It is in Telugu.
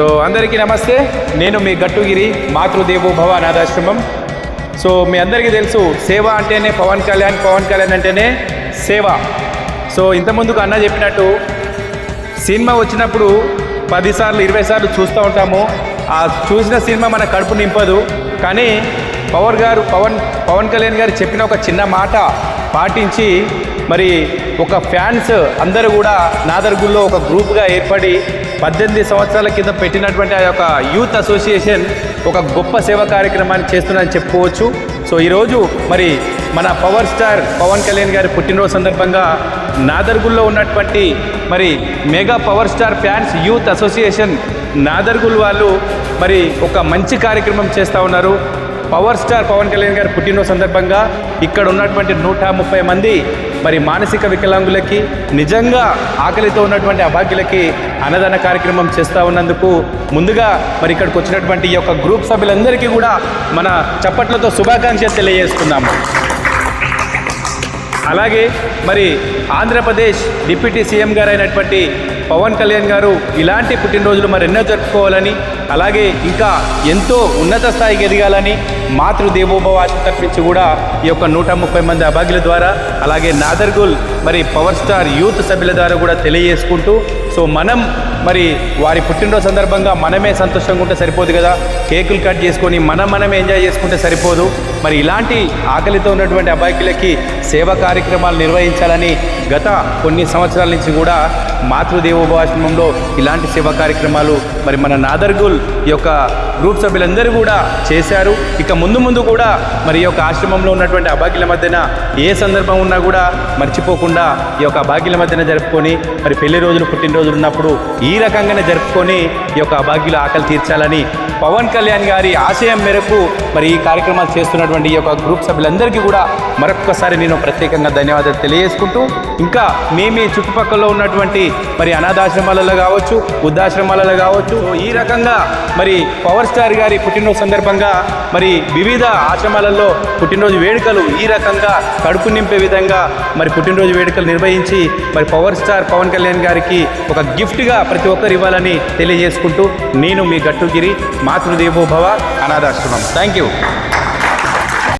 సో అందరికీ నమస్తే. నేను మీ గట్టుగిరి మాతృదేవు భవ అనాథాశ్రమం. సో మీ అందరికీ తెలుసు సేవ అంటేనే పవన్ కళ్యాణ్ పవన్ కళ్యాణ్ అంటేనే సేవ. సో ఇంతకుముందుకు అన్న చెప్పినట్టు సినిమా వచ్చినప్పుడు పదిసార్లు ఇరవై సార్లు చూస్తూ ఉంటాము. ఆ చూసిన సినిమా మన కడుపు నింపదు. కానీ పవర్ గారు పవన్ పవన్ కళ్యాణ్ గారు చెప్పిన ఒక చిన్న మాట పాటించి మరి ఒక ఫ్యాన్స్ అందరూ కూడా నాదర్గుల్లో ఒక గ్రూప్గా ఏర్పడి పద్దెనిమిది సంవత్సరాల కింద పెట్టినటువంటి ఆ యొక్క యూత్ అసోసియేషన్ ఒక గొప్ప సేవా కార్యక్రమాన్ని చేస్తుందని చెప్పుకోవచ్చు. సో ఈరోజు మరి మన పవర్ స్టార్ పవన్ కళ్యాణ్ గారి పుట్టినరోజు సందర్భంగా నాదర్గుల్లో ఉన్నటువంటి మరి mega power star fans youth association Nadergul వాళ్ళు మరి ఒక మంచి కార్యక్రమం చేస్తూ ఉన్నారు. పవర్ స్టార్ పవన్ కళ్యాణ్ గారి పుట్టినరోజు సందర్భంగా ఇక్కడ ఉన్నటువంటి నూట ముప్పై మంది మరి మానసిక వికలాంగులకి నిజంగా ఆకలితో ఉన్నటువంటి అభాగ్యులకి అన్నదాన కార్యక్రమం చేస్తూ ఉన్నందుకు ముందుగా మరి ఇక్కడికి వచ్చినటువంటి ఈ యొక్క గ్రూప్ సభ్యులందరికీ కూడా మన చప్పట్లతో శుభాకాంక్షలు తెలియజేస్తున్నాము. అలాగే మరి ఆంధ్రప్రదేశ్ డిప్యూటీ సీఎం గారు అయినటువంటి పవన్ కళ్యాణ్ గారు ఇలాంటి పుట్టినరోజులు మరి ఎన్నో జరుపుకోవాలని అలాగే ఇంకా ఎంతో ఉన్నత స్థాయికి ఎదగాలని మాతృదేవోభవ తప్పించి కూడా ఈ యొక్క నూట ముప్పై మంది అభాగ్యుల ద్వారా అలాగే నాదర్గుల్ మరి పవర్ స్టార్ యూత్ సభ్యుల ద్వారా కూడా తెలియజేసుకుంటూ సో మనం మరి వారి పుట్టినరోజు సందర్భంగా మనమే సంతోషంగా ఉంటే సరిపోదు కదా. కేకులు కట్ చేసుకొని మనం మనమే ఎంజాయ్ చేసుకుంటే సరిపోదు. మరి ఇలాంటి ఆకలితో ఉన్నటువంటి అబ్బాయిలకి సేవా కార్యక్రమాలు నిర్వహించాలని గత కొన్ని సంవత్సరాల నుంచి కూడా మాతృదేవోభాశ్రమంలో ఇలాంటి సేవా కార్యక్రమాలు మరి మన నాదర్గుల్ యొక్క గ్రూప్ సభ్యులందరూ కూడా చేశారు. ఇక ముందు ముందు కూడా మరి ఈ యొక్క ఆశ్రమంలో ఉన్నటువంటి అభాగ్యుల మధ్యన ఏ సందర్భం ఉన్నా కూడా మర్చిపోకుండా ఈ యొక్క అభాగ్యుల మధ్యన జరుపుకొని మరి పెళ్ళి రోజులు పుట్టినరోజులు ఉన్నప్పుడు ఈ రకంగానే జరుపుకొని ఈ యొక్క అభాగ్యుల ఆకలి తీర్చాలని పవన్ కళ్యాణ్ గారి ఆశయం మేరకు మరి ఈ కార్యక్రమాలు చేస్తున్నటువంటి ఈ యొక్క గ్రూప్ సభ్యులందరికీ కూడా మరొక్కసారి నేను ప్రత్యేకంగా ధన్యవాదాలు తెలియజేసుకుంటూ ఇంకా మీ మీ చుట్టుపక్కల ఉన్నటువంటి మరి అనాథాశ్రమాలలో కావచ్చు వృద్ధాశ్రమాలలో కావచ్చు ఈ రకంగా మరి పవర్ స్టార్ గారి పుట్టినరోజు సందర్భంగా మరి వివిధ ఆశ్రమాలలో పుట్టినరోజు వేడుకలు ఈ రకంగా కడుపు నింపే విధంగా మరి పుట్టినరోజు వేడుకలు నిర్వహించి మరి పవర్ స్టార్ పవన్ కళ్యాణ్ గారికి ఒక గిఫ్ట్గా ప్రతి ఒక్కరు ఇవ్వాలని తెలియజేసుకుంటూ నేను మీ గట్టుగిరి మాతృదేవోభవ అనాథాశ్రమం. Thank you